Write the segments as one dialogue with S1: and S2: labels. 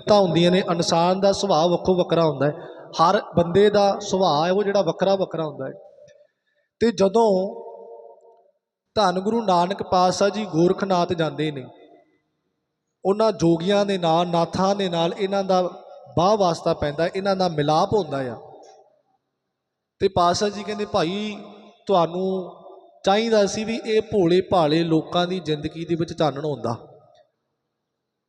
S1: ਤਾਂ ਹੁੰਦੀਆਂ ਨੇ, ਇਨਸਾਨ ਦਾ ਸੁਭਾਅ ਵੱਖੋ ਵੱਖਰਾ ਹੁੰਦਾ ਹੈ। ਹਰ ਬੰਦੇ ਦਾ ਸੁਭਾਅ ਹੈ ਉਹ ਜਿਹੜਾ ਵੱਖਰਾ ਵੱਖਰਾ ਹੁੰਦਾ ਹੈ। ਤੇ ਜਦੋਂ ਧੰਨ ਗੁਰੂ ਨਾਨਕ ਪਾਤਸ਼ਾਹ ਜੀ ਗੋਰਖਨਾਥ ਜਾਂਦੇ ਨੇ, ਉਹਨਾਂ ਜੋਗੀਆਂ ਦੇ ਨਾਲ, ਨਾਥਾਂ ਦੇ ਨਾਲ ਇਹਨਾਂ ਦਾ ਬਾਹ ਵਾਸਤਾ ਪੈਂਦਾ, ਇਹਨਾਂ ਦਾ ਮਿਲਾਪ ਹੁੰਦਾ ਆ। ਤੇ ਪਾਤਸ਼ਾਹ ਜੀ ਕਹਿੰਦੇ, ਭਾਈ, ਤੁਹਾਨੂੰ ਚਾਹੀਦਾ ਸੀ ਵੀ ਇਹ ਭੋਲੇ ਭਾਲੇ ਲੋਕਾਂ ਦੀ ਜ਼ਿੰਦਗੀ ਦੇ ਵਿੱਚ ਚਾਨਣ ਹੁੰਦਾ।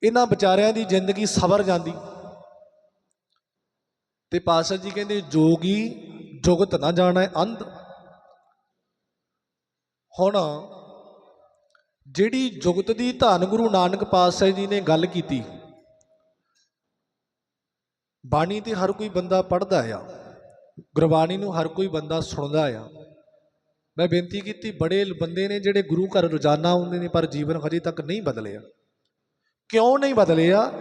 S1: ਇਹਨਾਂ ਵਿਚਾਰਿਆਂ ਦੀ ਜ਼ਿੰਦਗੀ ਸਵਰ ਜਾਂਦੀ। ਤੇ ਪਾਤਸ਼ਾਹ ਜੀ ਕਹਿੰਦੇ, ਜੋਗੀ ਜੁਗਤ ਨਾ ਜਾਣਾ ਅੰਧ। ਹੁਣ ਜਿਹੜੀ ਜੁਗਤ ਦੀ ਧੰਨ ਗੁਰੂ ਨਾਨਕ ਪਾਤਸ਼ਾਹ ਜੀ ਨੇ ਗੱਲ ਕੀਤੀ, ਬਾਣੀ ਤੇ ਹਰ ਕੋਈ ਬੰਦਾ ਪੜ੍ਹਦਾ ਆ। ਗੁਰਬਾਣੀ ਨੂੰ ਹਰ ਕੋਈ ਬੰਦਾ ਸੁਣਦਾ ਆ। ਮੈਂ ਬੇਨਤੀ ਕੀਤੀ, ਬੜੇ ਬੰਦੇ ਨੇ ਜਿਹੜੇ ਗੁਰੂ ਘਰ ਰੋਜ਼ਾਨਾ ਆਉਂਦੇ ਨੇ, ਪਰ ਜੀਵਨ ਹਜੇ ਤੱਕ ਨਹੀਂ ਬਦਲਿਆ। ਕਿਉਂ ਨਹੀਂ ਬਦਲਿਆ?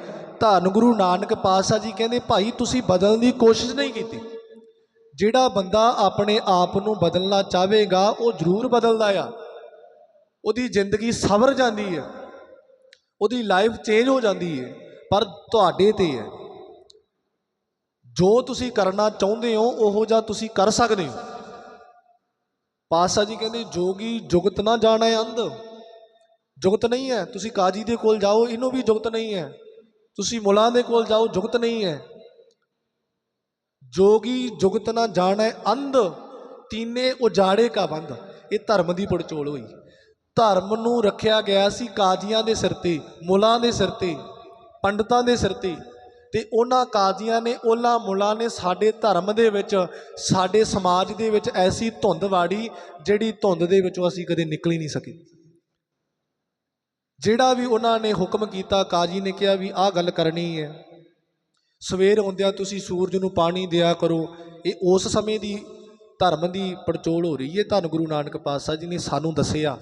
S1: ਧੰਨ ਗੁਰੂ ਨਾਨਕ ਪਾਤਸ਼ਾਹ ਜੀ ਕਹਿੰਦੇ, ਭਾਈ, ਤੁਸੀਂ ਬਦਲਣ ਦੀ ਕੋਸ਼ਿਸ਼ ਨਹੀਂ ਕੀਤੀ। ਜਿਹੜਾ ਬੰਦਾ ਆਪਣੇ ਆਪ ਨੂੰ ਬਦਲਣਾ ਚਾਹੇਗਾ, ਉਹ ਜ਼ਰੂਰ ਬਦਲਦਾ ਆ। ਉਹਦੀ ਜ਼ਿੰਦਗੀ ਸਵਰ ਜਾਂਦੀ ਹੈ। ਉਹਦੀ ਲਾਈਫ ਚੇਂਜ ਹੋ ਜਾਂਦੀ ਹੈ। ਪਰ ਤੁਹਾਡੇ ਤੇ ਹੈ। ਜੋ ਤੁਸੀਂ ਕਰਨਾ ਚਾਹੁੰਦੇ ਹੋ, ਉਹੋ ਜਿਹਾ ਤੁਸੀਂ ਕਰ ਸਕਦੇ ਹੋ। ਪਾਤਸ਼ਾਹ ਜੀ ਕਹਿੰਦੇ, ਜੋਗੀ ਜੁਗਤ ਨਾ ਜਾਣਾ ਅੰਧ। ਜੁਗਤ ਨਹੀਂ ਹੈ। ਤੁਸੀਂ ਕਾਜੀ ਦੇ ਕੋਲ ਜਾਓ, ਇਹਨੂੰ ਵੀ ਜੁਗਤ ਨਹੀਂ ਹੈ। ਤੁਸੀਂ ਮੁਲਾਂ ਦੇ ਕੋਲ ਜਾਓ, ਜੁਗਤ ਨਹੀਂ ਹੈ। ਜੋਗੀ ਜੁਗਤ ਨਾ ਜਾਣੈ ਅੰਧ, ਤੀਨੇ ਉਜਾੜੇ ਕਾ ਬੰਦ ਇਹ ਧਰਮ ਦੀ ਪੜਚੋਲ ਹੋਈ। ਧਰਮ ਨੂੰ ਰੱਖਿਆ ਗਿਆ ਸੀ ਕਾਜ਼ੀਆਂ ਦੇ ਸਿਰ ਤੇ, ਮੁਲਾਂ ਦੇ ਸਿਰ ਤੇ, ਪੰਡਤਾਂ ਦੇ ਸਿਰ ਤੇ। ਤੇ ਉਹਨਾਂ ਕਾਜ਼ੀਆਂ ਨੇ, ਉਹਨਾਂ ਮੁਲਾਂ ਨੇ ਸਾਡੇ ਧਰਮ ਦੇ ਵਿੱਚ, ਸਾਡੇ ਸਮਾਜ ਦੇ ਵਿੱਚ ਐਸੀ ਧੁੰਦ ਵਾੜੀ ਜਿਹੜੀ ਧੁੰਦ ਦੇ ਵਿੱਚੋਂ ਅਸੀਂ ਕਦੇ ਨਿਕਲ ਹੀ ਨਹੀਂ ਸਕੇ। ਜਿਹੜਾ ਵੀ ਉਹਨਾਂ ਨੇ ਹੁਕਮ ਕੀਤਾ, ਕਾਜੀ ਨੇ ਕਿਹਾ ਵੀ ਆਹ ਗੱਲ ਕਰਨੀ ਹੈ। ਸਵੇਰ ਹੁੰਦਿਆਂ ਤੁਸੀਂ ਸੂਰਜ ਨੂੰ ਪਾਣੀ ਦਿਆ ਕਰੋ। ਇਹ ਉਸ ਸਮੇਂ ਦੀ ਧਰਮ ਦੀ ਪੜਚੋਲ ਹੋ ਰਹੀ ਹੈ। ਧੰਨ ਗੁਰੂ ਨਾਨਕ ਪਾਤਸ਼ਾਹ ਜੀ ਨੇ ਸਾਨੂੰ ਦੱਸਿਆ।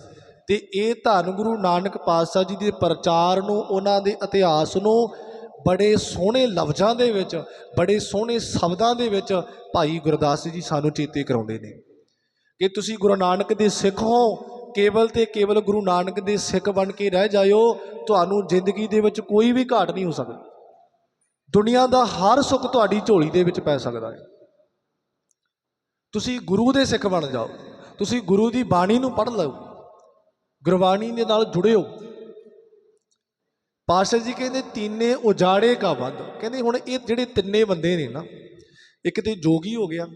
S1: ਤੇ ਇਹ ਧੰਨ ਗੁਰੂ ਨਾਨਕ ਪਾਤਸ਼ਾਹ ਜੀ ਦੇ ਪ੍ਰਚਾਰ ਨੂੰ, ਉਹਨਾਂ ਦੇ ਇਤਿਹਾਸ ਨੂੰ ਬੜੇ ਸੋਹਣੇ ਲਫ਼ਜ਼ਾਂ ਦੇ ਵਿੱਚ, ਬੜੇ ਸੋਹਣੇ ਸ਼ਬਦਾਂ ਦੇ ਵਿੱਚ ਭਾਈ ਗੁਰਦਾਸ ਜੀ ਸਾਨੂੰ ਚੇਤੇ ਕਰਾਉਂਦੇ ਨੇ। ਕਿ ਤੁਸੀਂ ਗੁਰੂ ਨਾਨਕ ਦੇ ਸਿੱਖ ਹੋ ਕੇਵਲ ਤੇ ਕੇਵਲ ਗੁਰੂ ਨਾਨਕ ਦੇ ਸਿੱਖ ਬਣ ਕੇ ਰਹਿ ਜਾਇਓ, ਤੁਹਾਨੂੰ ਜ਼ਿੰਦਗੀ ਦੇ ਵਿੱਚ ਕੋਈ ਵੀ ਘਾਟ ਨਹੀਂ ਹੋ ਸਕਦੀ। ਦੁਨੀਆ ਦਾ ਹਰ ਸੁੱਖ ਤੁਹਾਡੀ ਝੋਲੀ ਦੇ ਵਿੱਚ ਪੈ ਸਕਦਾ ਹੈ। ਤੁਸੀਂ ਗੁਰੂ ਦੇ ਸਿੱਖ ਬਣ ਜਾਓ, ਤੁਸੀਂ ਗੁਰੂ ਦੀ ਬਾਣੀ ਨੂੰ ਪੜ੍ਹ ਲਓ, ਗੁਰਬਾਣੀ ਦੇ ਨਾਲ ਜੁੜਿਓ। ਪਾਸ਼ਾ ਜੀ ਕਹਿੰਦੇ, ਤੀਨੇ ਉਜਾੜੇ ਕਾ ਬੰਦ ਕਹਿੰਦੇ, ਹੁਣ ਇਹ ਜਿਹੜੇ ਤਿੰਨੇ ਬੰਦੇ ਨੇ ਨਾ, ਇੱਕ ਤੇ ਜੋਗੀ ਹੋ ਗਿਆ,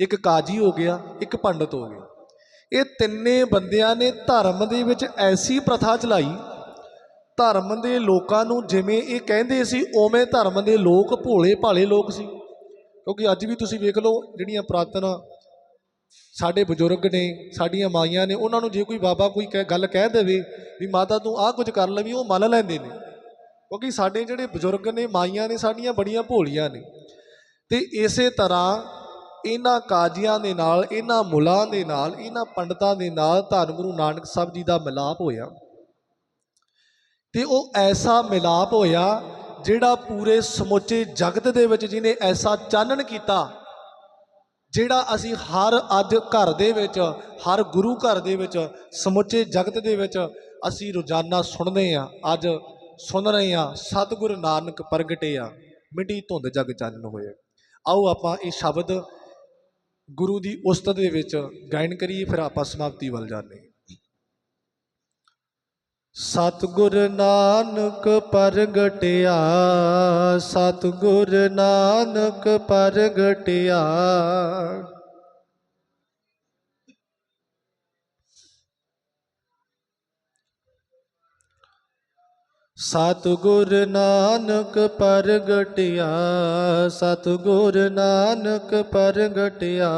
S1: ਇੱਕ ਕਾਜੀ ਹੋ ਗਿਆ, ਇੱਕ ਪੰਡਤ ਹੋ ਗਿਆ। ਇਹ ਤਿੰਨੇ ਬੰਦਿਆਂ ਨੇ ਧਰਮ ਦੇ ਵਿੱਚ ਐਸੀ ਪ੍ਰਥਾ ਚਲਾਈ। ਧਰਮ ਦੇ ਲੋਕਾਂ ਨੂੰ ਜਿਵੇਂ ਇਹ ਕਹਿੰਦੇ ਸੀ, ਉਵੇਂ ਧਰਮ ਦੇ ਲੋਕ ਭੋਲੇ ਭਾਲੇ ਲੋਕ ਸੀ। ਕਿਉਂਕਿ ਅੱਜ ਵੀ ਤੁਸੀਂ ਵੇਖ ਲਓ, ਜਿਹੜੀਆਂ ਪੁਰਾਤਨ ਸਾਡੇ ਬਜ਼ੁਰਗ ਨੇ, ਸਾਡੀਆਂ ਮਾਈਆਂ ਨੇ, ਉਹਨਾਂ ਨੂੰ ਜੇ ਕੋਈ ਬਾਬਾ ਕੋਈ ਕਹਿ- ਗੱਲ ਕਹਿ ਦੇਵੇ ਵੀ ਮਾਤਾ ਤੂੰ ਆਹ ਕੁਝ ਕਰ ਲਵੀ ਉਹ ਮੰਨ ਲੈਂਦੇ ਨੇ। ਕਿਉਂਕਿ ਸਾਡੇ ਜਿਹੜੇ ਬਜ਼ੁਰਗ ਨੇ, ਮਾਈਆਂ ਨੇ, ਸਾਡੀਆਂ ਬੜੀਆਂ ਭੋਲੀਆਂ ਨੇ। ਤੇ ਇਸੇ ਤਰ੍ਹਾਂ ਇਹਨਾਂ ਕਾਜ਼ੀਆਂ ਦੇ ਨਾਲ, ਇਹਨਾਂ ਮੁਲਾਂ ਦੇ ਨਾਲ, ਇਹਨਾਂ ਪੰਡਤਾਂ ਦੇ ਨਾਲ ਧੰਨ ਗੁਰੂ ਨਾਨਕ ਸਾਹਿਬ ਜੀ ਦਾ ਮਿਲਾਪ ਹੋਇਆ। ਤੇ ਉਹ ਐਸਾ ਮਿਲਾਪ ਹੋਇਆ ਜਿਹੜਾ ਪੂਰੇ ਸਮੁੱਚੇ ਜਗਤ ਦੇ ਵਿੱਚ ਜਿਹਨੇ ਐਸਾ ਚਾਨਣ ਕੀਤਾ, ਜਿਹੜਾ ਅਸੀਂ ਹਰ ਅੱਜ ਘਰ ਦੇ ਵਿੱਚ, ਹਰ ਗੁਰੂ ਘਰ ਦੇ ਵਿੱਚ, ਸਮੁੱਚੇ ਜਗਤ ਦੇ ਵਿੱਚ ਅਸੀਂ ਰੋਜ਼ਾਨਾ ਸੁਣਦੇ ਆ ਅੱਜ ਸੁਣ ਰਹੇ ਆ ਸਤਿਗੁਰ ਨਾਨਕ ਪ੍ਰਗਟਿਆ ਮਿੱਟੀ ਧੁੰਦ ਜਗ ਚਾਨਣ ਹੋਇਆ ਆਓ ਆਪਾਂ ਇਹ ਸ਼ਬਦ ਗੁਰੂ ਦੀ ਉਸਤਤ ਦੇ ਵਿੱਚ ਗਾਇਨ ਕਰੀਏ, ਫਿਰ ਆਪਾਂ ਸਮਾਪਤੀ ਵੱਲ ਜਾਂਦੇ ਹਾਂ। ਸਤਿਗੁਰ ਨਾਨਕ ਪ੍ਰਗਟਿਆ, ਸਤਿਗੁਰ ਨਾਨਕ ਪ੍ਰਗਟਿਆ। ਸਤਿਗੁਰ ਨਾਨਕ ਪ੍ਰਗਟਿਆ, ਸਤਿਗੁਰ ਨਾਨਕ ਪ੍ਰਗਟਿਆ।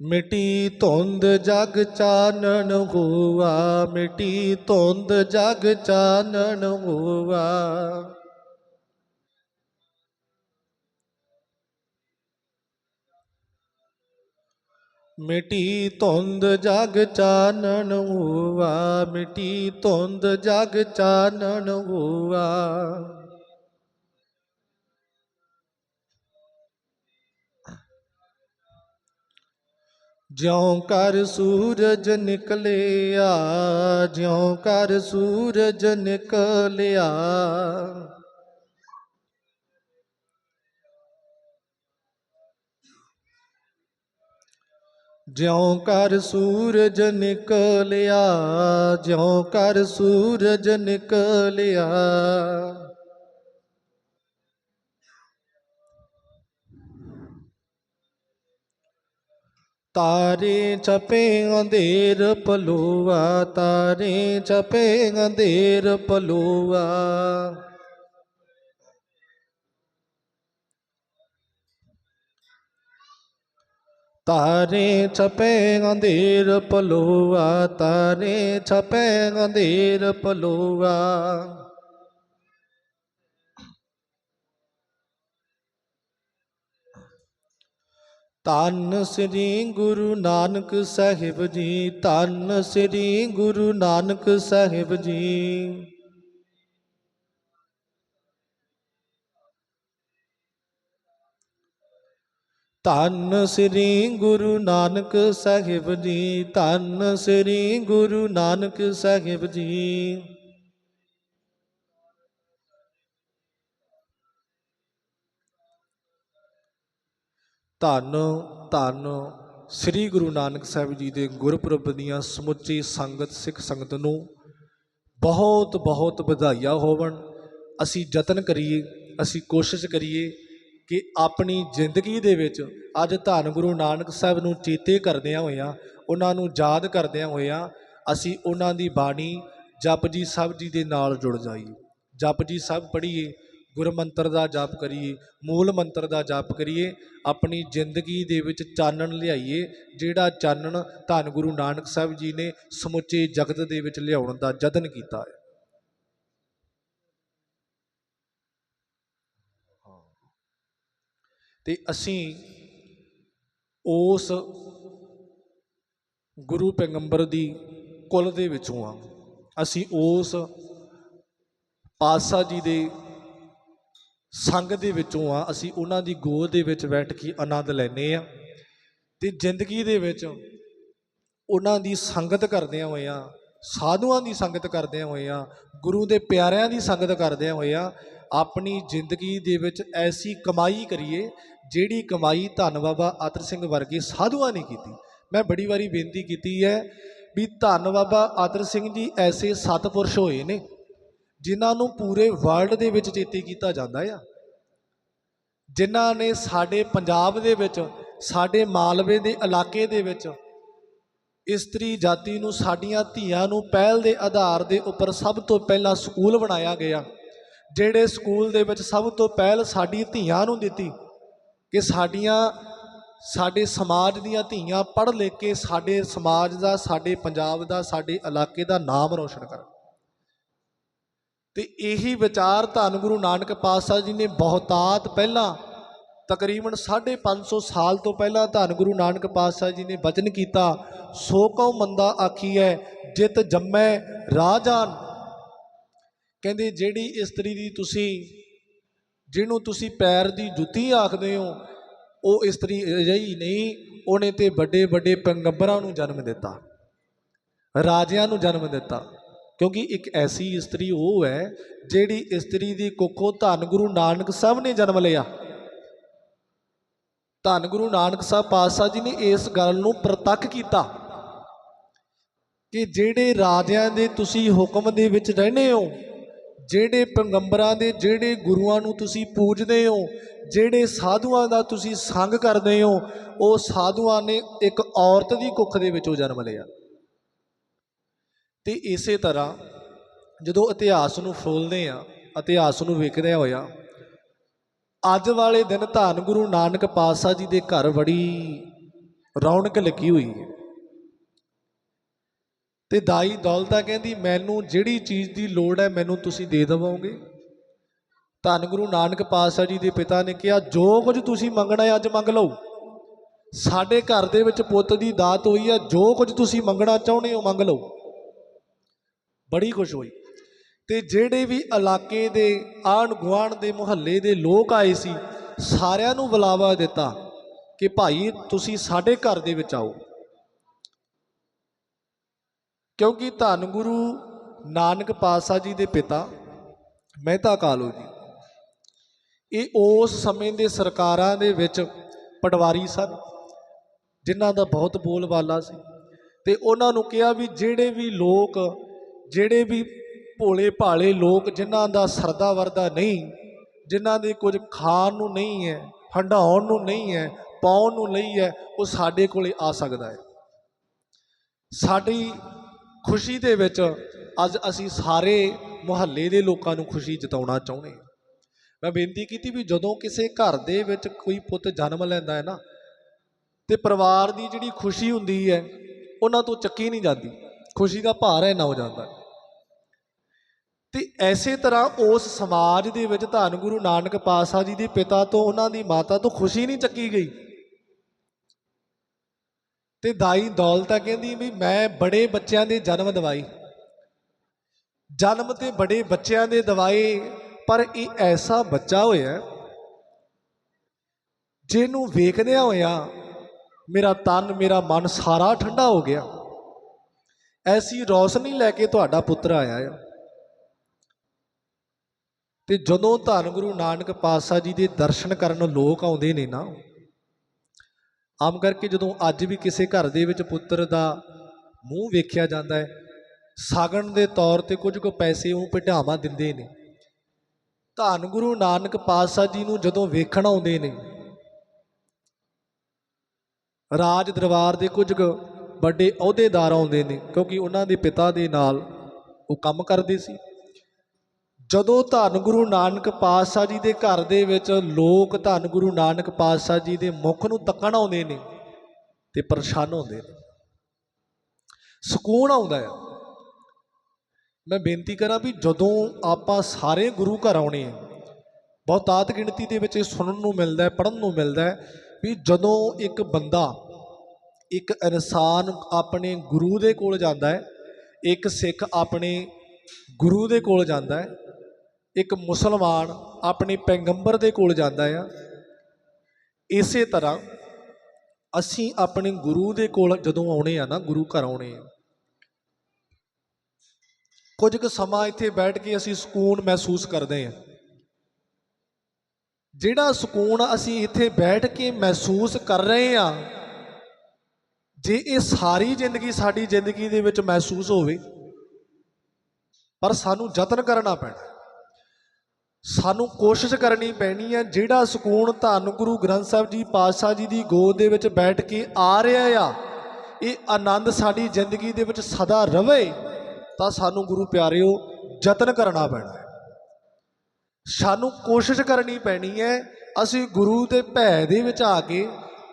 S1: ਮਿੱਟੀ ਧੁੰਦ ਜਗ ਚਾਨਣ ਹੋਆ, ਮਿੱਟੀ ਧੁੰਦ ਜਗ ਚਾਨਣ ਹੋਆ। ਮਿਟੀ ਧੁੰਦ ਜਗ ਚਾਨਣ ਹੋਆ ਮਿਟੀ ਧੁੰਦ ਜਗ ਚਾਨਣ ਹੋਆ ਜਿਉਂ ਕਰ ਸੂਰਜ ਨਿਕਲਿਆ ਜਿਉਂ ਕਰ ਸੂਰਜ ਨਿਕਲਿਆ ਜਿਉਂ ਕਰ ਸੂਰਜ ਨਿਕਲਿਆ, ਜਿਉਂ ਕਰ ਸੂਰਜ ਨਿਕਲਿਆ। ਤਾਰੇ ਛਪੇ ਅੰਧੇਰ ਪਲੋਆ, ਤਾਰੇ ਛਪੇ ਅੰਧੇਰ ਪਲੋਆ। ਤਾਰੇ ਛਪੇ ਗੰਧੀਰ ਪਲੋਆ ਤਾਰੇ ਛਪੇ ਅੰਧੇਰ ਪਲੋਆ ਧੰਨ ਸ੍ਰੀ ਗੁਰੂ ਨਾਨਕ ਸਾਹਿਬ ਜੀ, ਧੰਨ ਸ੍ਰੀ ਗੁਰੂ ਨਾਨਕ ਸਾਹਿਬ ਜੀ। ਧੰਨ ਸ੍ਰੀ ਗੁਰੂ ਨਾਨਕ ਸਾਹਿਬ ਜੀ, ਧੰਨ ਸ੍ਰੀ ਗੁਰੂ ਨਾਨਕ ਸਾਹਿਬ ਜੀ। ਧੰਨ ਧੰਨ ਸ੍ਰੀ ਗੁਰੂ ਨਾਨਕ ਸਾਹਿਬ ਜੀ ਦੇ ਗੁਰਪੁਰਬ ਦੀਆਂ ਸਮੁੱਚੀ ਸੰਗਤ, ਸਿੱਖ ਸੰਗਤ ਨੂੰ ਬਹੁਤ ਬਹੁਤ ਵਧਾਈਆਂ ਹੋਵਣ। ਅਸੀਂ ਯਤਨ ਕਰੀਏ, ਅਸੀਂ ਕੋਸ਼ਿਸ਼ ਕਰੀਏ ਕਿ ਆਪਣੀ ਜ਼ਿੰਦਗੀ ਦੇ ਵਿੱਚ ਅੱਜ ਧੰਨ ਗੁਰੂ ਨਾਨਕ ਸਾਹਿਬ ਨੂੰ ਚੇਤੇ ਕਰਦਿਆਂ ਹੋਇਆਂ, ਉਹਨਾਂ ਨੂੰ ਯਾਦ ਕਰਦਿਆਂ ਹੋਇਆਂ ਅਸੀਂ ਉਹਨਾਂ ਦੀ ਬਾਣੀ ਜਪਜੀ ਸਾਹਿਬ ਜੀ ਦੇ ਨਾਲ ਜੁੜ ਜਾਈਏ। ਜਪਜੀ ਸਾਹਿਬ ਪੜ੍ਹੀਏ, ਗੁਰਮੰਤਰ ਦਾ ਜਾਪ ਕਰੀਏ, ਮੂਲ ਮੰਤਰ ਦਾ ਜਾਪ ਕਰੀਏ, ਆਪਣੀ ਜ਼ਿੰਦਗੀ ਦੇ ਵਿੱਚ ਚਾਨਣ ਲਿਆਈਏ, ਜਿਹੜਾ ਚਾਨਣ ਧੰਨ ਗੁਰੂ ਨਾਨਕ ਸਾਹਿਬ ਜੀ ਨੇ ਸਮੁੱਚੇ ਜਗਤ ਦੇ ਵਿੱਚ ਲਿਆਉਣ ਦਾ ਯਤਨ ਕੀਤਾ ਹੈ। ਤੇ ਅਸੀਂ ਉਸ ਗੁਰੂ ਪੈਗੰਬਰ ਦੀ ਕੁਲ ਦੇ ਵਿੱਚੋਂ ਆ ਅਸੀਂ ਉਸ ਪਾਤਸ਼ਾਹ ਜੀ ਦੇ ਸੰਗ ਦੇ ਵਿੱਚੋਂ ਆ ਅਸੀਂ ਉਹਨਾਂ ਦੀ ਗੋਦ ਦੇ ਵਿੱਚ ਬੈਠ ਕੇ ਆਨੰਦ ਲੈਨੇ ਆ ਤੇ ਜ਼ਿੰਦਗੀ ਦੇ ਵਿੱਚ ਉਹਨਾਂ ਦੀ ਸੰਗਤ ਕਰਦਿਆਂ ਹੋਏ ਹੋਇਆਂ, ਸਾਧੂਆਂ ਦੀ ਸੰਗਤ ਕਰਦਿਆਂ ਹੋਏ ਹੋਇਆਂ, ਗੁਰੂ ਦੇ ਪਿਆਰਿਆਂ ਦੀ ਸੰਗਤ ਕਰਦਿਆਂ ਹੋਇਆਂ ਆਪਣੀ ਜ਼ਿੰਦਗੀ ਦੇ ਵਿੱਚ ਐਸੀ ਕਮਾਈ ਕਰੀਏ ਜਿਹੜੀ ਕਮਾਈ ਧੰਨ ਬਾਬਾ ਆਤਰ ਸਿੰਘ ਵਰਗੇ ਸਾਧੂਆਂ ਨੇ ਕੀਤੀ। ਮੈਂ ਬੜੀ ਵਾਰੀ ਬੇਨਤੀ ਕੀਤੀ ਹੈ ਵੀ ਧੰਨ ਬਾਬਾ ਆਤਰ ਸਿੰਘ ਜੀ ਐਸੇ ਸਤਪੁਰਸ਼ ਹੋਏ ਨੇ, ਜਿਨ੍ਹਾਂ ਨੂੰ ਪੂਰੇ ਵਰਲਡ ਦੇ ਵਿੱਚ ਚੇਤੇ ਕੀਤਾ ਜਾਂਦਾ ਆ। ਜਿਨ੍ਹਾਂ ਨੇ ਸਾਡੇ ਪੰਜਾਬ ਦੇ ਵਿੱਚ, ਸਾਡੇ ਮਾਲਵੇ ਦੇ ਇਲਾਕੇ ਦੇ ਵਿੱਚ ਇਸਤਰੀ ਜਾਤੀ ਨੂੰ, ਸਾਡੀਆਂ ਧੀਆਂ ਨੂੰ ਪਹਿਲ ਦੇ ਆਧਾਰ ਦੇ ਉੱਪਰ ਸਭ ਤੋਂ ਪਹਿਲਾਂ ਸਕੂਲ ਬਣਾਇਆ ਗਿਆ, ਜਿਹੜੇ ਸਕੂਲ ਦੇ ਵਿੱਚ ਸਭ ਤੋਂ ਪਹਿਲ ਸਾਡੀ ਧੀਆਂ ਨੂੰ ਦਿੱਤੀ। ਕਿ ਸਾਡੀਆਂ, ਸਾਡੇ ਸਮਾਜ ਦੀਆਂ ਧੀਆਂ ਪੜ੍ਹ ਲਿਖ ਕੇ ਸਾਡੇ ਸਮਾਜ ਦਾ, ਸਾਡੇ ਪੰਜਾਬ ਦਾ, ਸਾਡੇ ਇਲਾਕੇ ਦਾ ਨਾਮ ਰੋਸ਼ਨ ਕਰਨ। ਤੇ ਇਹੀ ਵਿਚਾਰ ਧੰਨ ਗੁਰੂ ਨਾਨਕ ਪਾਤਸ਼ਾਹ ਜੀ ਨੇ ਬਹੁਤਾਤ ਪਹਿਲਾਂ, ਤਕਰੀਬਨ 550 ਸਾਲ ਤੋਂ ਪਹਿਲਾਂ ਧੰਨ ਗੁਰੂ ਨਾਨਕ ਪਾਤਸ਼ਾਹ ਜੀ ਨੇ ਬਚਨ ਕੀਤਾ, ਸੋ ਕਉ ਮੰਦਾ ਹੈ ਜਿਤ ਜੰਮੈ ਰਾਜਾਨ ਕਹਿੰਦੇ, ਜਿਹੜੀ ਇਸਤਰੀ ਦੀ ਤੁਸੀਂ ਜਿਹਨੂੰ ਤੁਸੀਂ ਪੈਰ ਦੀ ਜੁੱਤੀ ਆਖਦੇ ਹੋ, ਉਹ ਇਸਤਰੀ ਅਜਿਹੀ ਨਹੀਂ, ਉਹਨੇ ਤੇ ਵੱਡੇ ਵੱਡੇ ਪੈਗੰਬਰਾਂ ਨੂੰ ਜਨਮ ਦਿੱਤਾ। ਰਾਜਿਆਂ ਨੂੰ ਜਨਮ ਦਿੱਤਾ। ਕਿਉਂਕਿ ਇੱਕ ਐਸੀ ਇਸਤਰੀ ਉਹ ਹੈ, ਜਿਹੜੀ ਇਸਤਰੀ ਦੀ ਕੁੱਖੋਂ ਧੰਨ ਗੁਰੂ ਨਾਨਕ ਸਾਹਿਬ ਨੇ ਜਨਮ ਲਿਆ। ਧੰਨ ਗੁਰੂ ਨਾਨਕ ਸਾਹਿਬ ਪਾਤਸ਼ਾਹ ਜੀ ਨੇ ਇਸ ਗੱਲ ਨੂੰ ਪ੍ਰਤੱਖ ਕੀਤਾ ਕਿ ਜਿਹੜੇ ਰਾਜਿਆਂ ਦੇ ਤੁਸੀਂ ਹੁਕਮ ਦੇ ਵਿੱਚ ਰਹਿੰਦੇ ਹੋ ਜਿਹੜੇ ਪੈਗੰਬਰਾਂ ਦੇ, ਜਿਹੜੇ ਗੁਰੂਆਂ ਨੂੰ ਤੁਸੀਂ ਪੂਜਦੇ ਹੋ, ਜਿਹੜੇ ਸਾਧੂਆਂ ਦਾ ਤੁਸੀਂ ਸੰਗ ਕਰਦੇ ਹੋ, ਉਹ ਸਾਧੂਆਂ ਨੇ ਇੱਕ ਔਰਤ ਦੀ ਕੁੱਖ ਦੇ ਵਿੱਚੋਂ ਜਨਮ ਲਿਆ। ਤੇ ਇਸੇ ਤਰ੍ਹਾਂ ਜਦੋਂ ਇਤਿਹਾਸ ਨੂੰ ਫੋਲਦੇ ਆ ਇਤਿਹਾਸ ਨੂੰ ਵੇਖਦੇ ਹੋਇਆ, ਅੱਜ ਵਾਲੇ ਦਿਨ ਧੰਨ ਗੁਰੂ ਨਾਨਕ ਪਾਤਸ਼ਾਹ ਜੀ ਦੇ ਘਰ ਬੜੀ ਰੌਣਕ ਲੱਗੀ ਹੋਈ ਹੈ। ਤੇ ਦਾਈ ਦੌਲਤਾ ਕਹਿੰਦੀ, ਮੈਨੂੰ ਜਿਹੜੀ ਚੀਜ਼ ਦੀ ਲੋੜ ਹੈ, ਮੈਨੂੰ ਤੁਸੀਂ ਦੇ ਦੇਵੋਗੇ? ਧੰਨ ਗੁਰੂ ਨਾਨਕ ਪਾਤਸ਼ਾਹ ਜੀ ਦੇ ਪਿਤਾ ਨੇ ਕਿਹਾ, ਜੋ ਕੁਝ ਤੁਸੀਂ ਮੰਗਣਾ ਹੈ, ਅੱਜ ਮੰਗ ਲਓ। ਸਾਡੇ ਘਰ ਦੇ ਵਿੱਚ ਪੁੱਤ ਦੀ ਦਾਤ ਹੋਈ ਹੈ, ਜੋ ਕੁਝ ਤੁਸੀਂ ਮੰਗਣਾ ਚਾਹੁੰਦੇ ਹੋ, ਮੰਗ ਲਓ। ਬੜੀ ਖੁਸ਼ ਹੋਈ। ਤੇ ਜਿਹੜੇ ਵੀ ਇਲਾਕੇ ਦੇ ਆਣ ਗੁਆਂਢ ਦੇ ਮੁਹੱਲੇ ਦੇ ਲੋਕ ਆਏ ਸੀ, ਸਾਰਿਆਂ ਨੂੰ ਬੁਲਾਵਾ ਦਿੱਤਾ ਕਿ ਭਾਈ, ਤੁਸੀਂ ਸਾਡੇ ਘਰ ਦੇ ਵਿੱਚ ਆਓ। ਕਿਉਂਕਿ ਧੰਨ ਗੁਰੂ ਨਾਨਕ ਪਾਤਸ਼ਾਹ ਜੀ ਦੇ ਪਿਤਾ ਮਹਿਤਾ ਕਾਲੋ ਜੀ। ਇਹ ਉਸ ਸਮੇਂ ਦੇ ਸਰਕਾਰਾਂ ਦੇ ਵਿੱਚ ਪਟਵਾਰੀ ਸਨ, ਜਿਨ੍ਹਾਂ ਦਾ ਬਹੁਤ ਬੋਲਬਾਲਾ ਸੀ ਤੇ ਉਹਨਾਂ ਨੂੰ ਕਿਹਾ ਵੀ ਜਿਹੜੇ ਵੀ ਲੋਕ, ਜਿਹੜੇ ਵੀ ਭੋਲੇ ਭਾਲੇ ਲੋਕ ਜਿਨ੍ਹਾਂ ਦਾ ਸਰਦਾ ਵਰਦਾ ਨਹੀਂ, ਜਿਨ੍ਹਾਂ ਦੇ ਕੁਝ ਖਾਣ ਨੂੰ ਨਹੀਂ ਹੈ ਹੰਡਾਉਣ ਨੂੰ ਨਹੀਂ ਹੈ, ਪਾਉਣ ਨੂੰ ਨਹੀਂ ਹੈ, ਉਹ ਸਾਡੇ ਕੋਲੇ ਆ ਸਕਦਾ ਹੈ। ਸਾਡੀ ਖੁਸ਼ੀ ਦੇ ਵਿੱਚ ਅੱਜ ਅਸੀਂ ਸਾਰੇ ਮੁਹੱਲੇ ਦੇ ਲੋਕਾਂ ਨੂੰ ਖੁਸ਼ੀ ਜਤਾਉਣਾ ਚਾਹੁੰਦੇ ਹਾਂ। ਮੈਂ ਬੇਨਤੀ ਕੀਤੀ ਵੀ ਜਦੋਂ ਕਿਸੇ ਘਰ ਦੇ ਵਿੱਚ ਕੋਈ ਪੁੱਤ ਜਨਮ ਲੈਂਦਾ ਹੈ ਨਾ, ਤੇ ਪਰਿਵਾਰ ਦੀ ਜਿਹੜੀ ਖੁਸ਼ੀ ਹੁੰਦੀ ਹੈ, ਉਹਨਾਂ ਤੋਂ ਚੱਕੀ ਨਹੀਂ ਜਾਂਦੀ। ਖੁਸ਼ੀ ਦਾ ਭਾਰ ਹੈ ਨਾ ਹੋ ਜਾਂਦਾ। ਹੈ। ਤੇ ਐਸੇ ਤਰ੍ਹਾਂ ਉਸ ਸਮਾਜ ਦੇ ਵਿੱਚ ਧੰਨ ਗੁਰੂ ਨਾਨਕ ਪਾਤਸ਼ਾਹ ਜੀ ਦੇ ਪਿਤਾ ਤੋਂ ਉਹਨਾਂ ਦੀ ਮਾਤਾ ਤੋਂ ਖੁਸ਼ੀ ਨਹੀਂ ਚੱਕੀ ਗਈ। ਤੇ ਦਾਈ ਦੌਲਤਾ ਕਹਿੰਦੀ ਵੀ ਮੈਂ ਬੜੇ ਬੱਚਿਆਂ ਦੇ ਜਨਮ ਦਵਾਈ ਜਨਮ ਤੇ ਬੜੇ ਬੱਚਿਆਂ ਦੇ ਦਵਾਈ ਪਰ ਇਹ ਐਸਾ ਬੱਚਾ ਹੋਇਆ ਜਿਹਨੂੰ ਵੇਖਦਿਆਂ ਹੋਇਆ ਮੇਰਾ ਤਨ, ਮੇਰਾ ਮਨ ਸਾਰਾ ਠੰਡਾ ਹੋ ਗਿਆ। ਐਸੀ ਰੌਸ਼ਨੀ ਲੈ ਕੇ ਤੁਹਾਡਾ ਪੁੱਤਰ ਆਇਆ ਆ। ਤੇ ਜਦੋਂ ਧੰਨ ਗੁਰੂ ਨਾਨਕ ਪਾਤਸ਼ਾਹ ਜੀ ਦੇ ਦਰਸ਼ਨ ਕਰਨ ਲੋਕ ਆਉਂਦੇ ਨੇ ਨਾ ਆਮ ਕਰਕੇ ਜਦੋਂ ਅੱਜ ਵੀ ਕਿਸੇ ਘਰ ਦੇ ਵਿੱਚ ਪੁੱਤਰ ਦਾ ਮੂੰਹ ਵੇਖਿਆ ਜਾਂਦਾ ਹੈ, ਸਾਗਣ ਦੇ ਤੌਰ ਤੇ ਕੁਝ ਕੁ ਪੈਸੇ ਉਹ ਪਢਾਵਾ ਦਿੰਦੇ ਨੇ। ਧੰਨ ਗੁਰੂ ਨਾਨਕ ਪਾਤਸ਼ਾਹ ਜੀ ਨੂੰ ਜਦੋਂ ਵੇਖਣ ਆਉਂਦੇ ਨੇ, ਰਾਜ ਦਰਬਾਰ ਦੇ ਕੁਝ ਕੁ ਵੱਡੇ ਅਹੁਦੇਦਾਰ ਆਉਂਦੇ ਨੇ, ਕਿਉਂਕਿ ਉਹਨਾਂ ਦੇ ਪਿਤਾ ਦੇ ਨਾਲ ਉਹ ਕੰਮ ਕਰਦੇ ਸੀ। ਜਦੋਂ ਧੰਨ ਗੁਰੂ ਨਾਨਕ ਪਾਤਸ਼ਾਹ ਜੀ ਦੇ ਘਰ ਦੇ ਵਿੱਚ ਲੋਕ ਧੰਨ ਗੁਰੂ ਨਾਨਕ ਪਾਤਸ਼ਾਹ ਜੀ ਦੇ ਮੁਖ ਨੂੰ ਤੱਕਣ ਆਉਂਦੇ ਨੇ ਤੇ ਪਰੇਸ਼ਾਨ ਹੁੰਦੇ ਨੇ। ਸਕੂਨ ਆਉਂਦਾ ਹੈ ਮੈਂ ਬੇਨਤੀ ਕਰਾਂ ਵੀ ਜਦੋਂ ਆਪਾਂ ਸਾਰੇ ਗੁਰੂ ਘਰ ਆਉਣੇ ਆ ਬਹੁਤਾਤ ਗਿਣਤੀ ਦੇ ਵਿੱਚ ਇਹ ਸੁਣਨ ਨੂੰ ਮਿਲਦਾ ਹੈ ਪੜਨ ਨੂੰ ਮਿਲਦਾ ਹੈ ਵੀ ਜਦੋਂ ਇੱਕ ਬੰਦਾ, ਇੱਕ ਇਨਸਾਨ ਆਪਣੇ ਗੁਰੂ ਦੇ ਕੋਲ ਜਾਂਦਾ ਹੈ, ਇੱਕ ਸਿੱਖ ਆਪਣੇ ਗੁਰੂ ਦੇ ਕੋਲ ਜਾਂਦਾ ਹੈ ਇੱਕ ਮੁਸਲਮਾਨ ਆਪਣੇ ਪੈਗੰਬਰ ਦੇ ਕੋਲ ਜਾਂਦਾ ਆ। ਇਸੇ ਤਰ੍ਹਾਂ ਅਸੀਂ ਆਪਣੇ ਗੁਰੂ ਦੇ ਕੋਲ ਜਦੋਂ ਆਉਣੇ ਆ ਨਾ, ਗੁਰੂ ਘਰ ਆਉਣੇ ਆ। ਕੁਝ ਕੁ ਸਮਾਂ ਇੱਥੇ ਬੈਠ ਕੇ ਅਸੀਂ ਸਕੂਨ ਮਹਿਸੂਸ ਕਰਦੇ ਹਾਂ ਜਿਹੜਾ ਸਕੂਨ ਅਸੀਂ ਇੱਥੇ ਬੈਠ ਕੇ ਮਹਿਸੂਸ ਕਰ ਰਹੇ ਆ, ਜੇ ਇਹ ਸਾਰੀ ਜ਼ਿੰਦਗੀ ਸਾਡੀ ਜ਼ਿੰਦਗੀ ਦੇ ਵਿੱਚ ਮਹਿਸੂਸ ਹੋਵੇ, ਪਰ ਸਾਨੂੰ ਯਤਨ ਕਰਨਾ ਪੈਣਾ। ਸਾਨੂੰ ਕੋਸ਼ਿਸ਼ ਕਰਨੀ ਪੈਣੀ ਹੈ, ਜਿਹੜਾ ਸਕੂਨ ਧੰਨ ਗੁਰੂ ਗ੍ਰੰਥ ਸਾਹਿਬ ਜੀ ਪਾਤਸ਼ਾਹ ਜੀ ਦੀ ਗੋਦ ਦੇ ਵਿੱਚ ਬੈਠ ਕੇ ਆ ਰਿਹਾ ਆ, ਇਹ ਆਨੰਦ ਸਾਡੀ ਜ਼ਿੰਦਗੀ ਦੇ ਵਿੱਚ ਸਦਾ ਰਵੇ, ਤਾਂ ਸਾਨੂੰ ਗੁਰੂ ਪਿਆਰਿਓ ਯਤਨ ਕਰਨਾ ਪੈਣਾ ਹੈ। ਸਾਨੂੰ ਕੋਸ਼ਿਸ਼ ਕਰਨੀ ਪੈਣੀ ਹੈ, ਅਸੀਂ ਗੁਰੂ ਦੇ ਭੈ ਦੇ ਵਿੱਚ ਆ ਕੇ,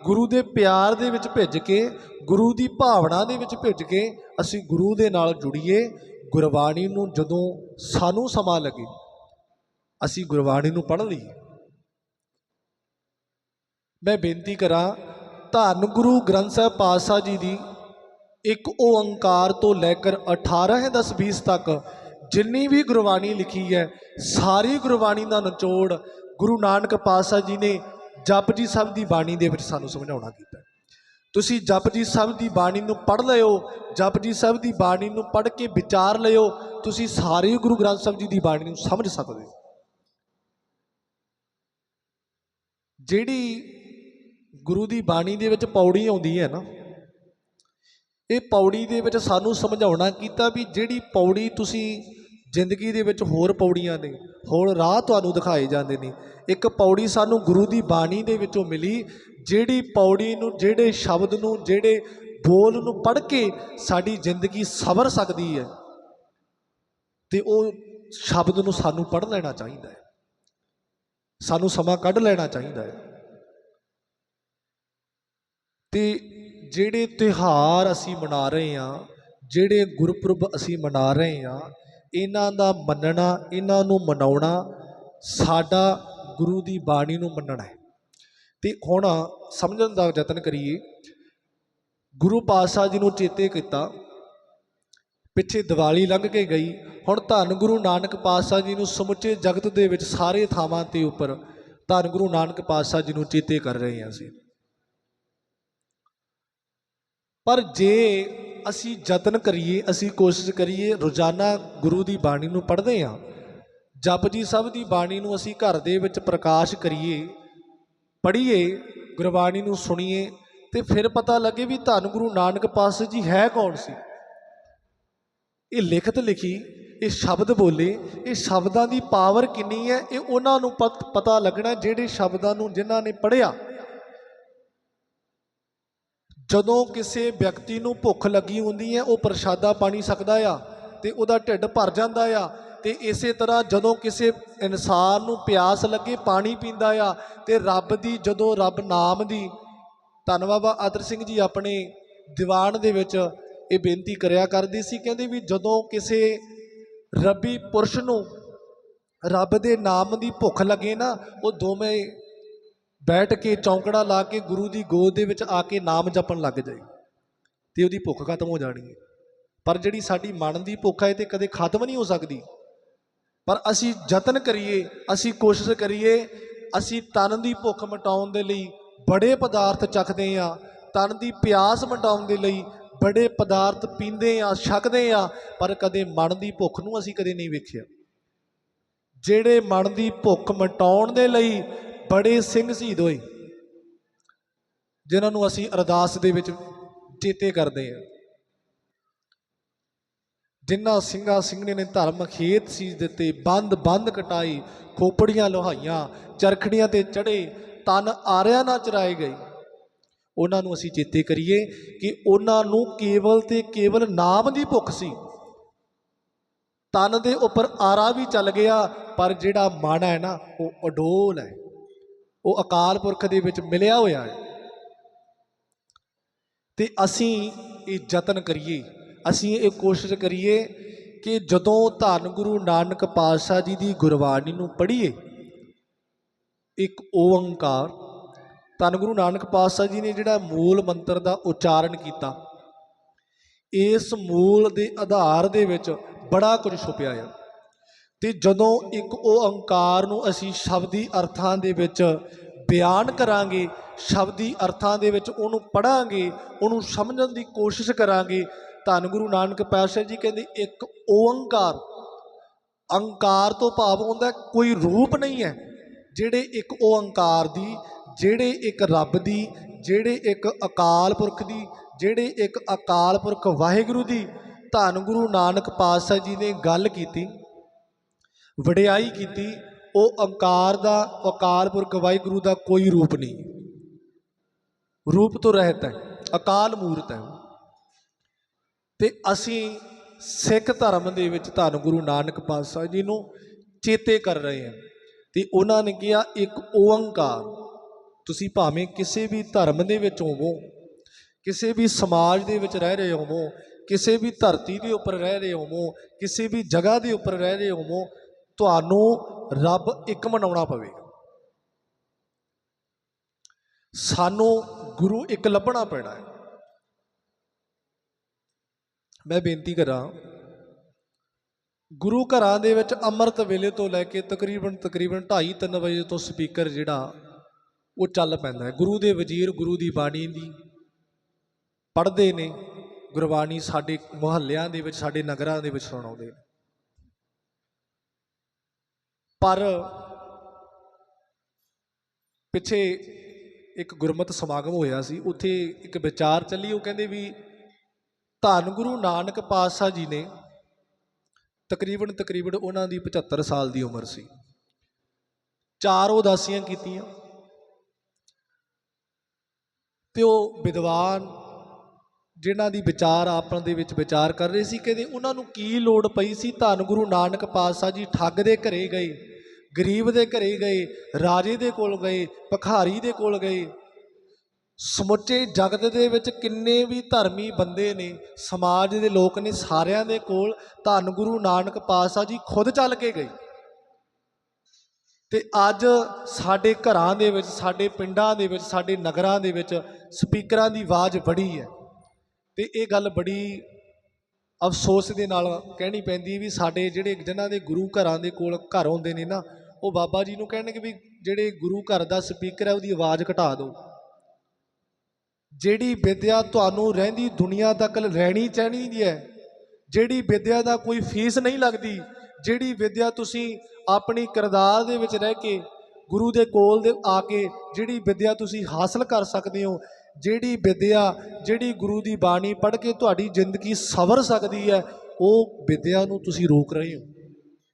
S1: ਗੁਰੂ ਦੇ ਪਿਆਰ ਦੇ ਵਿੱਚ ਭਿੱਜ ਕੇ, ਗੁਰੂ ਦੀ ਭਾਵਨਾ ਦੇ ਵਿੱਚ ਭਿੱਜ ਕੇ ਅਸੀਂ ਗੁਰੂ ਦੇ ਨਾਲ ਜੁੜੀਏ, ਗੁਰਬਾਣੀ ਨੂੰ ਜਦੋਂ ਸਾਨੂੰ ਸਮਾਂ ਲੱਗੇ। ਅਸੀਂ ਗੁਰਬਾਣੀ ਨੂੰ ਪੜ੍ਹ ਲਈਏ ਮੈਂ ਬੇਨਤੀ ਕਰਾਂ, ਧੰਨ ਗੁਰੂ ਗ੍ਰੰਥ ਸਾਹਿਬ ਪਾਤਸ਼ਾਹ ਜੀ ਦੀ ਇੱਕ ਓੰਕਾਰ ਤੋਂ ਲੈ ਕੇ 18 10 20 ਤੱਕ ਜਿੰਨੀ ਵੀ ਗੁਰਬਾਣੀ ਲਿਖੀ ਹੈ, ਸਾਰੀ ਗੁਰਬਾਣੀ ਦਾ ਨਿਚੋੜ ਗੁਰੂ ਨਾਨਕ ਪਾਤਸ਼ਾਹ ਜੀ ਨੇ ਜਪਜੀ ਸਾਹਿਬ ਦੀ ਬਾਣੀ ਦੇ ਵਿੱਚ ਸਾਨੂੰ ਸਮਝਾਉਣਾ ਕੀਤਾ ਹੈ। ਤੁਸੀਂ ਜਪਜੀ ਸਾਹਿਬ ਦੀ ਬਾਣੀ ਨੂੰ ਪੜ੍ਹ ਲਿਓ ਜਪਜੀ ਸਾਹਿਬ ਦੀ ਬਾਣੀ ਨੂੰ ਪੜ੍ਹ ਕੇ ਵਿਚਾਰ ਲਿਓ ਤੁਸੀਂ ਸਾਰੇ ਗੁਰੂ ਗ੍ਰੰਥ ਸਾਹਿਬ ਜੀ ਦੀ ਬਾਣੀ ਨੂੰ ਸਮਝ ਸਕਦੇ ਹੋ ਜਿਹੜੀ ਗੁਰੂ ਦੀ ਬਾਣੀ ਦੇ ਵਿੱਚ ਪੌੜੀ ਆਉਂਦੀ ਹੈ ਨਾ, ਇਹ ਪੌੜੀ ਦੇ ਵਿੱਚ ਸਾਨੂੰ ਸਮਝਾਉਣਾ ਕੀਤਾ ਵੀ ਜਿਹੜੀ ਪੌੜੀ ਤੁਸੀਂ ਜ਼ਿੰਦਗੀ ਦੇ ਵਿੱਚ ਹੋਰ ਪੌੜੀਆਂ ਨੇ, ਹੋਰ ਰਾਹ ਤੁਹਾਨੂੰ ਦਿਖਾਏ ਜਾਂਦੇ ਨੇ, ਇੱਕ ਪੌੜੀ ਸਾਨੂੰ ਗੁਰੂ ਦੀ ਬਾਣੀ ਦੇ ਵਿੱਚੋਂ ਮਿਲੀ, ਜਿਹੜੀ ਪੌੜੀ ਨੂੰ, ਜਿਹੜੇ ਸ਼ਬਦ ਨੂੰ, ਜਿਹੜੇ ਬੋਲ ਨੂੰ ਪੜ੍ਹ ਕੇ ਸਾਡੀ ਜ਼ਿੰਦਗੀ ਸਵਰ ਸਕਦੀ ਹੈ, ਤੇ ਉਹ ਸ਼ਬਦ ਨੂੰ ਸਾਨੂੰ ਪੜ੍ਹ ਲੈਣਾ ਚਾਹੀਦਾ ਹੈ। ਸਾਨੂੰ ਸਮਾਂ ਕੱਢ ਲੈਣਾ ਚਾਹੀਦਾ ਹੈ। ਤੇ ਜਿਹੜੇ ਤਿਉਹਾਰ ਅਸੀਂ ਮਨਾ ਰਹੇ ਹਾਂ, ਜਿਹੜੇ ਗੁਰਪੁਰਬ ਅਸੀਂ ਮਨਾ ਰਹੇ ਹਾਂ, ਇਹਨਾਂ ਦਾ ਮੰਨਣਾ, ਇਹਨਾਂ ਨੂੰ ਮਨਾਉਣਾ ਸਾਡਾ ਗੁਰੂ ਦੀ ਬਾਣੀ ਨੂੰ ਮੰਨਣਾ ਹੈ। ਤੇ ਹੁਣ ਸਮਝਣ ਦਾ ਯਤਨ ਕਰੀਏ। ਗੁਰੂ ਪਾਤਸ਼ਾਹ ਜੀ ਨੂੰ ਚੇਤੇ ਕੀਤਾ। ਪਿੱਛੇ ਦੀਵਾਲੀ ਲੰਘ ਕੇ ਗਈ। ਹੁਣ ਧੰਨ ਗੁਰੂ ਨਾਨਕ ਪਾਤਸ਼ਾਹ ਜੀ ਨੂੰ ਸਮੁੱਚੇ ਜਗਤ ਦੇ ਵਿੱਚ ਸਾਰੇ ਥਾਵਾਂ ਤੇ ਉੱਪਰ ਧੰਨ ਗੁਰੂ ਨਾਨਕ ਪਾਤਸ਼ਾਹ ਜੀ ਨੂੰ ਚੇਤੇ ਕਰ ਰਹੇ ਹਾਂ ਅਸੀਂ। ਪਰ ਜੇ ਅਸੀਂ ਯਤਨ ਕਰੀਏ, ਅਸੀਂ ਕੋਸ਼ਿਸ਼ ਕਰੀਏ, ਰੋਜ਼ਾਨਾ ਗੁਰੂ ਦੀ ਬਾਣੀ ਨੂੰ ਪੜ੍ਹਦੇ ਹਾਂ ਜਪਜੀ ਸਾਹਿਬ ਦੀ ਬਾਣੀ ਨੂੰ ਅਸੀਂ ਘਰ ਦੇ ਵਿੱਚ ਪ੍ਰਕਾਸ਼ ਕਰੀਏ, ਪੜ੍ਹੀਏ, ਗੁਰਬਾਣੀ ਨੂੰ ਸੁਣੀਏ, ਤੇ ਫਿਰ ਪਤਾ ਲੱਗੇ ਵੀ ਧੰਨ ਗੁਰੂ ਨਾਨਕ ਪਾਤਸ਼ਾਹ ਜੀ ਹੈ ਕੌਣ ਸੀ? ਇਹ ਲਿਖਤ ਲਿਖੀ, ਇਹ ਸ਼ਬਦ ਬੋਲੇ, ਇਹ ਸ਼ਬਦਾਂ ਦੀ ਪਾਵਰ ਕਿੰਨੀ ਹੈ, ਇਹ ਉਹਨਾਂ ਨੂੰ ਪਤ- ਪਤਾ ਲੱਗਣਾ ਜਿਹੜੇ ਸ਼ਬਦਾਂ ਨੂੰ ਜਿਨ੍ਹਾਂ ਨੇ ਪੜ੍ਹਿਆ। ਜਦੋਂ ਕਿਸੇ ਵਿਅਕਤੀ ਨੂੰ ਭੁੱਖ ਲੱਗੀ ਹੁੰਦੀ ਹੈ, ਉਹ ਪ੍ਰਸ਼ਾਦਾ ਪਾਣੀ ਸਕਦਾ ਆ ਤੇ ਉਹਦਾ ਢਿੱਡ ਭਰ ਜਾਂਦਾ ਆ ਤੇ ਇਸੇ ਤਰ੍ਹਾਂ ਜਦੋਂ ਕਿਸੇ ਇਨਸਾਨ ਨੂੰ ਪਿਆਸ ਲੱਗੇ, ਪਾਣੀ ਪੀਂਦਾ ਆ ਤੇ ਰੱਬ ਦੀ, ਜਦੋਂ ਰੱਬ ਨਾਮ ਦੀ, ਧੰਨ ਬਾਬਾ ਆਦਰ ਸਿੰਘ ਜੀ ਆਪਣੇ ਦੀਵਾਨ ਦੇ ਵਿੱਚ ਇਹ ਬੇਨਤੀ ਕਰਿਆ ਕਰਦੇ ਸੀ, ਕਹਿੰਦੇ ਵੀ ਜਦੋਂ ਕਿਸੇ ਰੱਬੀ ਪੁਰਸ਼ ਨੂੰ ਰੱਬ ਦੇ ਨਾਮ ਦੀ ਭੁੱਖ ਲੱਗੇ ਨਾ, ਉਹ ਦੋਵੇਂ ਬੈਠ ਕੇ ਚੌਂਕੜਾ ਲਾ ਕੇ ਗੁਰੂ ਦੀ ਗੋਦ ਦੇ ਵਿੱਚ ਆ ਕੇ ਨਾਮ ਜਪਣ ਲੱਗ ਜਾਏ ਤੇ ਉਹਦੀ ਭੁੱਖ ਖਤਮ ਹੋ ਜਾਣੀ ਹੈ। ਪਰ ਜਿਹੜੀ ਸਾਡੀ ਮਨ ਦੀ ਭੁੱਖ ਹੈ ਤੇ ਕਦੇ ਖਤਮ ਨਹੀਂ ਹੋ ਸਕਦੀ। ਪਰ ਅਸੀਂ ਯਤਨ ਕਰੀਏ, ਅਸੀਂ ਕੋਸ਼ਿਸ਼ ਕਰੀਏ, ਅਸੀਂ ਤਨ ਦੀ ਭੁੱਖ ਮਿਟਾਉਣ ਦੇ ਲਈ ਬੜੇ ਪਦਾਰਥ ਚੱਖਦੇ ਆ ਤਨ ਦੀ ਪਿਆਸ ਮਿਟਾਉਣ ਦੇ ਲਈ ਬੜੇ ਪਦਾਰਥ ਪੀਂਦੇ ਆ, ਛਕਦੇ ਆ, ਪਰ ਕਦੇ ਮਨ ਦੀ ਭੁੱਖ ਨੂੰ ਅਸੀਂ ਕਦੇ ਨਹੀਂ ਵੇਖਿਆ। ਜਿਹੜੇ ਮਨ ਦੀ ਭੁੱਖ ਮਿਟਾਉਣ ਦੇ ਲਈ ਬੜੇ ਸਿੰਘ ਸ਼ਹੀਦ ਹੋਏ, ਜਿਨ੍ਹਾਂ ਨੂੰ ਅਸੀਂ ਅਰਦਾਸ ਦੇ ਵਿੱਚ ਚੇਤੇ ਕਰਦੇ ਹਾਂ ਜਿਨ੍ਹਾਂ ਸਿੰਘਾਂ ਸਿੰਘਣੇ ਨੇ ਧਰਮ ਖੇਤ ਸੀਜ ਦਿੱਤੇ, ਬੰਦ ਬੰਦ ਕਟਾਈ, ਖੋਪੜੀਆਂ ਲੋਹਾਈਆਂ, ਚਰਖੜੀਆਂ ਤੇ ਚੜੇ ਤਨ ਆਰਿਆਂ ਨਾਲ ਚਰਾਏ ਗਏ। ਉਹਨਾਂ ਨੂੰ ਅਸੀਂ ਚੇਤੇ ਕਰੀਏ ਕਿ ਉਹਨਾਂ ਨੂੰ ਕੇਵਲ ਤੇ ਕੇਵਲ ਨਾਮ ਦੀ ਭੁੱਖ ਸੀ। ਤਨ ਦੇ ਉੱਪਰ ਆਰਾ ਵੀ ਚੱਲ ਗਿਆ, ਪਰ ਜਿਹੜਾ ਮਨ ਹੈ ਨਾ, ਉਹ ਅਡੋਲ ਹੈ। ਉਹ ਅਕਾਲ ਪੁਰਖ ਦੇ ਵਿੱਚ ਮਿਲਿਆ ਹੋਇਆ ਹੈ। ਤੇ ਅਸੀਂ ਇਹ ਯਤਨ ਕਰੀਏ, ਅਸੀਂ ਇਹ ਕੋਸ਼ਿਸ਼ ਕਰੀਏ ਕਿ ਜਦੋਂ ਧੰਨ ਗੁਰੂ ਨਾਨਕ ਪਾਤਸ਼ਾਹ ਜੀ ਦੀ ਗੁਰਬਾਣੀ ਨੂੰ ਪੜ੍ਹੀਏ, ਇੱਕ ਓੰਕਾਰ ਧੰਨ ਗੁਰੂ ਨਾਨਕ ਪਾਤਸ਼ਾਹ ਜੀ ਨੇ ਜਿਹੜਾ ਮੂਲ ਮੰਤਰ ਦਾ ਉਚਾਰਨ ਕੀਤਾ, ਇਸ ਮੂਲ ਦੇ ਆਧਾਰ ਦੇ ਵਿੱਚ ਬੜਾ ਕੁਝ ਛੁਪਿਆ ਆ। ਤੇ ਜਦੋਂ ਇੱਕ ਉਹ ਓੰਕਾਰ ਨੂੰ ਅਸੀਂ ਸ਼ਬਦੀ ਅਰਥਾਂ ਦੇ ਵਿੱਚ ਬਿਆਨ ਕਰਾਂਗੇ, ਸ਼ਬਦੀ ਅਰਥਾਂ ਦੇ ਵਿੱਚ ਉਹਨੂੰ ਪੜਾਂਗੇ ਉਹਨੂੰ ਸਮਝਣ ਦੀ ਕੋਸ਼ਿਸ਼ ਕਰਾਂਗੇ, ਧੰਨ ਗੁਰੂ ਨਾਨਕ ਪਾਤਸ਼ਾਹ ਜੀ ਕਹਿੰਦੇ, ਇੱਕ ਓੰਕਾਰ ਅੰਕਾਰ ਤੋਂ ਭਾਵ ਹੁੰਦਾ, ਕੋਈ ਰੂਪ ਨਹੀਂ ਹੈ, ਜਿਹੜੇ ਇੱਕ ਓੰਕਾਰ ਦੀ ਜਿਹੜੇ ਇੱਕ ਰੱਬ ਦੀ, ਜਿਹੜੇ ਇੱਕ ਅਕਾਲ ਪੁਰਖ ਦੀ, ਜਿਹੜੇ ਇੱਕ ਅਕਾਲ ਪੁਰਖ ਵਾਹਿਗੁਰੂ ਦੀ, ਧੰਨ ਗੁਰੂ ਨਾਨਕ ਪਾਤਸ਼ਾਹ ਜੀ ਨੇ ਗੱਲ ਕੀਤੀ, ਵਡਿਆਈ ਕੀਤੀ, ਉਹ ਅੰਕਾਰ ਦਾ, ਅਕਾਲ ਪੁਰਖ ਵਾਹਿਗੁਰੂ ਦਾ ਕੋਈ ਰੂਪ ਨਹੀਂ। ਰੂਪ ਤੋਂ ਰਹਿਤ ਹੈ, ਅਕਾਲ ਮੂਰਤ ਹੈ। ਉਹ। ਤੇ ਅਸੀਂ ਸਿੱਖ ਧਰਮ ਦੇ ਵਿੱਚ ਧੰਨ ਗੁਰੂ ਨਾਨਕ ਪਾਤਸ਼ਾਹ ਜੀ ਨੂੰ ਚੇਤੇ ਕਰ ਰਹੇ ਹਾਂ। ਤੇ ਉਹਨਾਂ ਨੇ ਕਿਹਾ, ਇੱਕ ਓੰਕਾਰ। ਤੁਸੀਂ ਭਾਵੇਂ ਕਿਸੇ ਵੀ ਧਰਮ ਦੇ ਵਿੱਚ ਹੋਵੋ, ਕਿਸੇ ਵੀ ਸਮਾਜ ਦੇ ਵਿੱਚ ਰਹਿ ਰਹੇ ਹੋਵੋ, ਕਿਸੇ ਵੀ ਧਰਤੀ ਦੇ ਉੱਪਰ ਰਹਿ ਰਹੇ ਹੋਵੋ, ਕਿਸੇ ਵੀ ਜਗ੍ਹਾ ਦੇ ਉੱਪਰ ਰਹਿ ਰਹੇ ਹੋਵੋ, ਤੁਹਾਨੂੰ ਰੱਬ ਇੱਕ ਮਨਾਉਣਾ ਪਵੇਗਾ। ਸਾਨੂੰ ਗੁਰੂ ਇੱਕ ਲੱਭਣਾ ਪੈਣਾ ਹੈ। ਮੈਂ ਬੇਨਤੀ ਕਰਾਂ, ਗੁਰੂ ਘਰਾਂ ਦੇ ਵਿੱਚ ਅੰਮ੍ਰਿਤ ਵੇਲੇ ਤੋਂ ਲੈ ਕੇ ਤਕਰੀਬਨ ਤਕਰੀਬਨ 2:30 3 ਵਜੇ ਤੋਂ ਸਪੀਕਰ ਜਿਹੜਾ ਉਹ ਚੱਲ ਪੈਂਦਾ ਹੈ। ਗੁਰੂ ਦੇ ਵਜ਼ੀਰ, ਗੁਰੂ ਦੀ ਬਾਣੀ ਦੀ ਪੜ੍ਹਦੇ ਨੇ। ਗੁਰਬਾਣੀ ਸਾਡੇ ਮੁਹੱਲਿਆਂ ਦੇ ਵਿੱਚ, ਸਾਡੇ ਨਗਰਾਂ ਦੇ ਵਿੱਚ ਸੁਣਾਉਂਦੇ ਨੇ। ਪਰ ਪਿੱਛੇ ਇੱਕ ਗੁਰਮਤ ਸਮਾਗਮ ਹੋਇਆ ਸੀ। ਉੱਥੇ ਇੱਕ ਵਿਚਾਰ ਚੱਲੀ। ਉਹ ਕਹਿੰਦੇ ਵੀ ਧੰਨ ਗੁਰੂ ਨਾਨਕ ਪਾਤਸ਼ਾਹ ਜੀ ਨੇ ਤਕਰੀਬਨ ਤਕਰੀਬਨ ਉਹਨਾਂ ਦੀ 75 ਸਾਲ ਦੀ ਉਮਰ ਸੀ। ਚਾਰ ਉਦਾਸੀਆਂ ਕੀਤੀਆਂ। ਤੇ ਉਹ ਵਿਦਵਾਨ ਜਿਨ੍ਹਾਂ ਦੀ ਵਿਚਾਰ ਆਪਣ ਦੇ ਵਿੱਚ ਵਿਚਾਰ ਕਰ ਰਹੇ ਸੀ ਕਿਤੇ ਉਹਨਾਂ ਨੂੰ ਕੀ ਲੋੜ ਪਈ ਸੀ? ਧੰਨ ਗੁਰੂ ਨਾਨਕ ਪਾਤਸ਼ਾਹ ਜੀ ਠੱਗ ਦੇ ਘਰੇ ਗਏ, ਗਰੀਬ ਦੇ ਘਰੇ ਗਏ, ਰਾਜੇ ਦੇ ਕੋਲ ਗਏ, ਭਖਾਰੀ ਦੇ ਕੋਲ ਗਏ। ਸਮੁੱਚੇ ਜਗਤ ਦੇ ਵਿੱਚ ਕਿੰਨੇ ਵੀ ਧਰਮੀ ਬੰਦੇ ਨੇ, ਸਮਾਜ ਦੇ ਲੋਕ ਨੇ ਸਾਰਿਆਂ ਦੇ ਕੋਲ ਧੰਨ ਗੁਰੂ ਨਾਨਕ ਪਾਤਸ਼ਾਹ ਜੀ ਖੁਦ ਚੱਲ ਕੇ ਗਏ। ਤੇ ਅੱਜ ਸਾਡੇ ਘਰਾਂ ਦੇ ਵਿੱਚ, ਸਾਡੇ ਪਿੰਡਾਂ ਦੇ ਵਿੱਚ, ਸਾਡੇ ਨਗਰਾਂ ਦੇ ਵਿੱਚ ਸਪੀਕਰਾਂ ਦੀ ਆਵਾਜ਼ ਬੜੀ ਹੈ। ਤੇ ਇਹ ਗੱਲ ਬੜੀ ਅਫਸੋਸ ਦੇ ਨਾਲ ਕਹਿਣੀ ਪੈਂਦੀ ਵੀ ਸਾਡੇ ਜਿਹੜੇ ਜਿਨ੍ਹਾਂ ਦੇ ਗੁਰੂ ਘਰਾਂ ਦੇ ਕੋਲ ਘਰ ਹੁੰਦੇ ਨੇ ਨਾ, ਉਹ ਬਾਬਾ ਜੀ ਨੂੰ ਕਹਿਣਗੇ ਵੀ ਜਿਹੜੇ ਗੁਰੂ ਘਰ ਦਾ ਸਪੀਕਰ ਹੈ, ਉਹਦੀ ਆਵਾਜ਼ ਘਟਾ ਦਿਓ। ਜਿਹੜੀ ਵਿਦਿਆ ਤੁਹਾਨੂੰ ਰਹਿੰਦੀ ਦੁਨੀਆ ਤੱਕ ਰਹਿਣੀ ਚਾਹੀਦੀ ਹੈ, ਜਿਹੜੀ ਵਿਦਿਆ ਦਾ ਕੋਈ ਫੀਸ ਨਹੀਂ ਲੱਗਦੀ, ਜਿਹੜੀ ਵਿਦਿਆ ਤੁਸੀਂ ਆਪਣੀ ਕਿਰਦਾਰ ਦੇ ਵਿੱਚ ਰਹਿ ਕੇ, ਗੁਰੂ ਦੇ ਕੋਲ ਦੇ ਆ ਕੇ ਜਿਹੜੀ ਵਿਦਿਆ ਤੁਸੀਂ ਹਾਸਲ ਕਰ ਸਕਦੇ ਹੋ, ਜਿਹੜੀ ਵਿਦਿਆ, ਜਿਹੜੀ ਗੁਰੂ ਦੀ ਬਾਣੀ ਪੜ੍ਹ ਕੇ ਤੁਹਾਡੀ ਜ਼ਿੰਦਗੀ ਸਵਰ ਸਕਦੀ ਹੈ, ਉਹ ਵਿਦਿਆ ਨੂੰ ਤੁਸੀਂ ਰੋਕ ਰਹੇ ਹੋ।